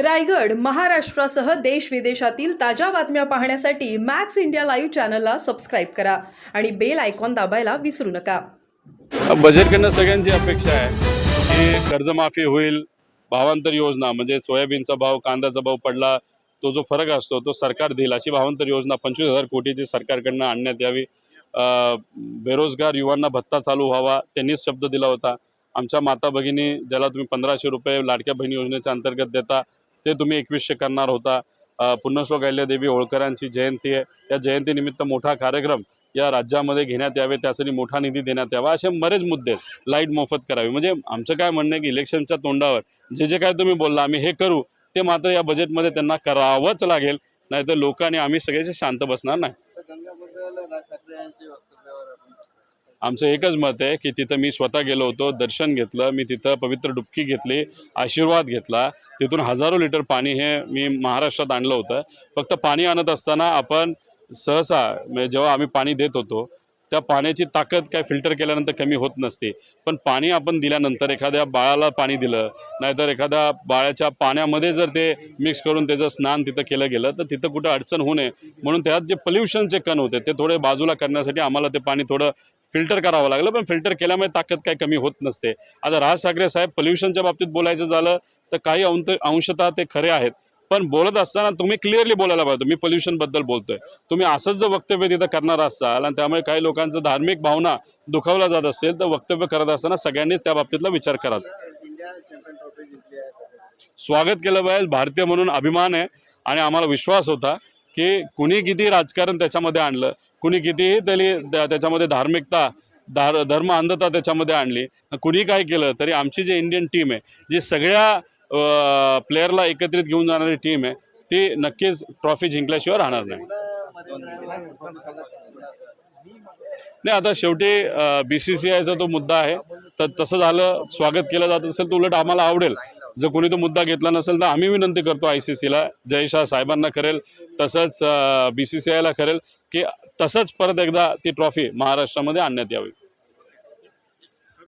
रायगड महाराष्ट्रासह देश विदेशातील ताज्या बातम्या पाहण्यासाठी मॅक्स इंडिया लाईव्ह चॅनलला सबस्क्राईब करा आणि बेल आयकॉन दाबायला विसरू नका. बजेटकडनं सगळ्यांची अपेक्षा आहे की कर्जमाफी होईल भावांतर योजना म्हणजे सोयाबीनचा भाव कांद्याचा भाव पडला तो जो फरक असतो तो सरकार देईल अशी भावांतर योजना पंचवीस हजार कोटीची सरकारकडनं आणण्यात यावी. बेरोजगार युवांना भत्ता चालू व्हावा त्यांनीच शब्द दिला होता. आमच्या माता भगिनी ज्याला तुम्ही पंधराशे रुपये लाडक्या बहिणी योजनेच्या अंतर्गत देता ते तुम्ही एकवीसशे करणार होता. अं, पुण्यश्लोक अहिल्यादेवी होळकरांची जयंती आहे. या जयंतीनिमित्त मोठा कार्यक्रम या राज्यामध्ये घेण्यात यावे त्यासाठी मोठा निधी देण्यात यावा असे बरेच मुद्दे लाइट मोफत करावी. म्हणजे आमचं काय म्हणणं आहे की इलेक्शनच्या तोंडावर जे जे काय तुम्ही बोलला आम्ही हे करू ते मात्र या बजेटमध्ये त्यांना करावंच लागेल. नाहीतर लोक आणि आम्ही सगळेचे शांत बसणार नाही. आमचं एकच मत आहे की तिथं मी स्वतः गेलो होतो दर्शन घेतलं मी तिथं पवित्र डुबकी घेतली आशीर्वाद घेतला. तिथून हजारो लिटर पाणी हे मी महाराष्ट्रात आणलं होतं. फक्त पाणी आणत असताना आपण सहसा म्हणजे जेव्हा आम्ही पाणी देत होतो त्या पाण्याची ताकद काय फिल्टर केल्यानंतर कमी होत नसते. पण पाणी आपण दिल्यानंतर एखाद्या बाळाला पाणी दिलं नाहीतर एखाद्या बाळाच्या पाण्यामध्ये जर ते मिक्स करून त्याचं स्नान तिथं केलं गेलं तर तिथं कुठं अडचण होऊ नये. म्हणून त्यात जे पल्युशनचे कण होते ते थोडे बाजूला करण्यासाठी आम्हाला ते पाणी थोडं फिल्टर करावं लागलं पण फिल्टर केल्यामुळे ताकद काही कमी होत नसते. आता राज ठाकरे साहेब पोल्युशनच्या बाबतीत बोलायचं झालं तर काही अंत अंशतः ते खरे आहेत. पण बोलत असताना तुम्ही क्लिअरली बोलायला पाहिजे मी पोल्युशनबद्दल बोलतोय. तुम्ही असंच जर वक्तव्य तिथं करणार असाल आणि त्यामुळे काही लोकांचं धार्मिक भावना दुखावला जात असेल तर वक्तव्य करत असताना सगळ्यांनी त्या बाबतीतला विचार करा स्वागत केलं पाहिजे भारतीय म्हणून अभिमान आहे आणि आम्हाला विश्वास होता की कुणी किती राजकारण त्याच्यामध्ये आणलं. कुणी कितीही त्याली त्या- त्याच्यामध्ये धार्मिकता धार धर्म अंधता त्याच्यामध्ये आणली कुणी काय केलं तरी आमची जी इंडियन टीम आहे जी सगळ्या प्लेअरला एकत्रित घेऊन जाणारी टीम आहे ती नक्कीच ट्रॉफी जिंकल्याशिवाय राहणार नाही. नाही आता शेवटी बी सी सी आयचा तो मुद्दा आहे तर तसं झालं स्वागत केलं जात असेल तर उलट आम्हाला आवडेल. जर कोणी तो मुद्दा घेतला नसेल तर आम्ही विनंती करतो आय सी सीला जयशाह साहेबांना करेल तसंच बी सी सी आयला करेल की तसंच परत एकदा ती ट्रॉफी महाराष्ट्रामध्ये आणण्यात यावी.